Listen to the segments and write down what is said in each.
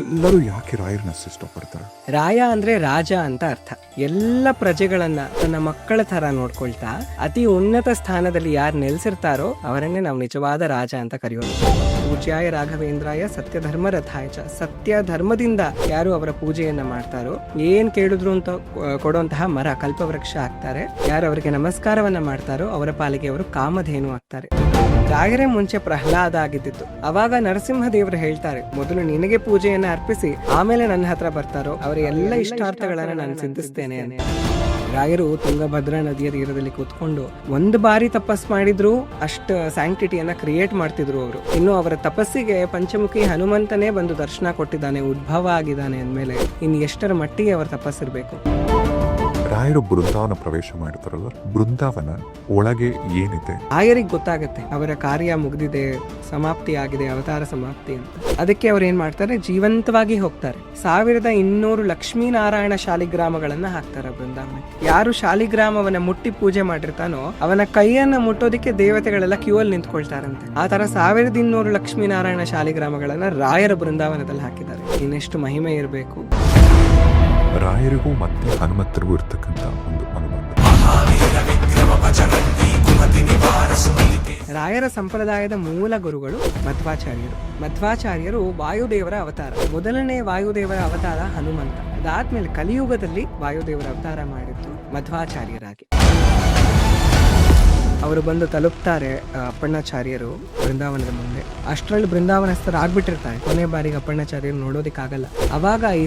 ಎಲ್ಲರೂ ಯಾಕೆ ರಾಯರನ್ನ ಇಷ್ಟಪಡ್ತಾರೆ ರಾಯ ಅಂದ್ರೆ ರಾಜ ಅಂತ ಅರ್ಥ. ಎಲ್ಲ ಪ್ರಜೆಗಳನ್ನ ತನ್ನ ಮಕ್ಕಳ ತರ ನೋಡ್ಕೊಳ್ತಾ ಅತಿ ಉನ್ನತ ಸ್ಥಾನದಲ್ಲಿ ಯಾರು ನೆಲೆಸಿರ್ತಾರೋ ಅವರನ್ನೇ ನಾವು ನಿಜವಾದ ರಾಜ ಅಂತ ಕರೆಯೋದು. ಪೂಜ್ಯಾಯ ರಾಘವೇಂದ್ರಾಯ ಸತ್ಯ ಧರ್ಮ ರಥಾಯ ಚ. ಸತ್ಯ ಧರ್ಮದಿಂದ ಯಾರು ಅವರ ಪೂಜೆಯನ್ನ ಮಾಡ್ತಾರೋ, ಏನ್ ಕೇಳಿದ್ರು ಅಂತ ಕೊಡುವಂತಹ ಮರ ಕಲ್ಪವೃಕ್ಷ ಆಗ್ತಾರೆ ಯಾರು ಅವರಿಗೆ ನಮಸ್ಕಾರವನ್ನ ಮಾಡ್ತಾರೋ ಅವರ ಪಾಲಿಗೆ ಅವರು ಕಾಮಧೇನು ಆಗ್ತಾರೆ ರಾಯರೇ ಮುಂಚೆ ಪ್ರಹ್ಲಾದ ಆಗಿದ್ದಿತ್ತು. ಅವಾಗ ನರಸಿಂಹ ದೇವರು ಹೇಳ್ತಾರೆ, ಮೊದಲು ನಿನಗೆ ಪೂಜೆಯನ್ನ ಅರ್ಪಿಸಿ ಆಮೇಲೆ ನನ್ನ ಹತ್ರ ಬರ್ತಾರೋ ಅವರ ಎಲ್ಲ ಇಷ್ಟಾರ್ಥಗಳನ್ನ ನಾನು ಸಿದ್ಧಿಸ್ತೇನೆ ಅಂತ. ರಾಯರು ತುಂಗಭದ್ರಾ ನದಿಯ ತೀರದಲ್ಲಿ ಕೂತ್ಕೊಂಡು ಒಂದು ಬಾರಿ ತಪಸ್ ಮಾಡಿದ್ರು ಅಷ್ಟು ಸ್ಯಾಂಕ್ಟಿಟಿಯನ್ನ ಕ್ರಿಯೇಟ್ ಮಾಡ್ತಿದ್ರು ಅವರು. ಇನ್ನು ಅವರ ತಪಸ್ಸಿಗೆ ಪಂಚಮುಖಿ ಹನುಮಂತನೇ ಬಂದು ದರ್ಶನ ಕೊಟ್ಟಿದ್ದಾನೆ ಉದ್ಭವ ಆಗಿದ್ದಾನೆ ಅಂದ್ಮೇಲೆ ಇನ್ನು ಎಷ್ಟರ ಮಟ್ಟಿಗೆ ಅವರ ತಪಸ್ಸಿರ್ಬೇಕು? ರಾಯರು ಬೃಂದಾವನ ಪ್ರವೇಶ ಮಾಡ್ತಾರಲ್ಲ ಬೃಂದಾವನ ಒಳಗೆ ಏನಿದೆ? ರಾಯರಿಗೆ ಗೊತ್ತಾಗುತ್ತೆ. ಅವರ ಕಾರ್ಯ ಮುಗಿದಿದೆ, ಸಮಾಪ್ತಿ ಆಗಿದೆ, ಅವತಾರ ಸಮಾಪ್ತಿ ಅಂತ. ಅದಕ್ಕೆ ಅವ್ರು ಏನ್ ಮಾಡ್ತಾರೆ? ಜೀವಂತವಾಗಿ ಹೋಗ್ತಾರೆ. ಸಾವಿರದ ಇನ್ನೂರು ಲಕ್ಷ್ಮೀನಾರಾಯಣ ಶಾಲಿಗ್ರಾಮಗಳನ್ನ ಹಾಕ್ತಾರೆ ಬೃಂದಾವನಕ್ಕೆ. ಯಾರು ಶಾಲಿಗ್ರಾಮವನ್ನ ಮುಟ್ಟಿ ಪೂಜೆ ಮಾಡಿರ್ತಾನೋ, ಅವನ ಕೈಯನ್ನ ಮುಟ್ಟೋದಿಕ್ಕೆ ದೇವತೆಗಳೆಲ್ಲ ಕ್ಯೂ ಅಲ್ಲಿ ನಿಂತ್ಕೊಳ್ತಾರಂತೆ. ಆ ತರ ಸಾವಿರದ ಇನ್ನೂರು ಲಕ್ಷ್ಮೀನಾರಾಯಣ ಶಾಲಿಗ್ರಾಮಗಳನ್ನ ರಾಯರ ಬೃಂದಾವನದಲ್ಲಿ ಹಾಕಿದ್ದಾರೆ. ಇನ್ನೆಷ್ಟು ಮಹಿಮೆ ಇರಬೇಕು. ರಾಯರಿಗೂ ಮತ್ತೆ ಹನುಮಂತರಿಗೂ ಇರ್ತಕ್ಕಂಥ ಒಂದು ಅನುಬಂಧ. ರಾಯರ ಸಂಪ್ರದಾಯದ ಮೂಲ ಗುರುಗಳು ಮಧ್ವಾಚಾರ್ಯರು. ಮಧ್ವಾಚಾರ್ಯರು ವಾಯುದೇವರ ಅವತಾರ. ಮೊದಲನೇ ವಾಯುದೇವರ ಅವತಾರ ಹನುಮಂತ. ಅದಾದ್ಮೇಲೆ ಕಲಿಯುಗದಲ್ಲಿ ವಾಯುದೇವರ ಅವತಾರ ಮಾಡಿದ್ದು ಮಧ್ವಾಚಾರ್ಯರಾಗಿ. ಅವರು ಬಂದು ತಲುಪ್ತಾರೆ ಅಪ್ಪಣ್ಣಾಚಾರ್ಯರು ಬೃಂದಾವನದ ಮುಂದೆ. ಅಷ್ಟರಲ್ಲಿ ಬೃಂದಾವನಸ್ಥರು ಆಗ್ಬಿಟ್ಟಿರ್ತಾರೆ. ಕೊನೆ ಬಾರಿಗೆ ಅಪ್ಪಣ್ಣಾಚಾರ್ಯರು ನೋಡೋದಕ್ಕಾಗಲ್ಲ. ಅವಾಗ ಈ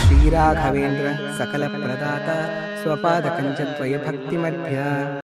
ಶ್ರೀರಾಘವೇಂದ್ರ ಸಕಲ ಪ್ರದಾತ ಸ್ವಪಾದ ಕಂಚತ್ವಯ ಭಕ್ತಿ ಮಧ್ಯ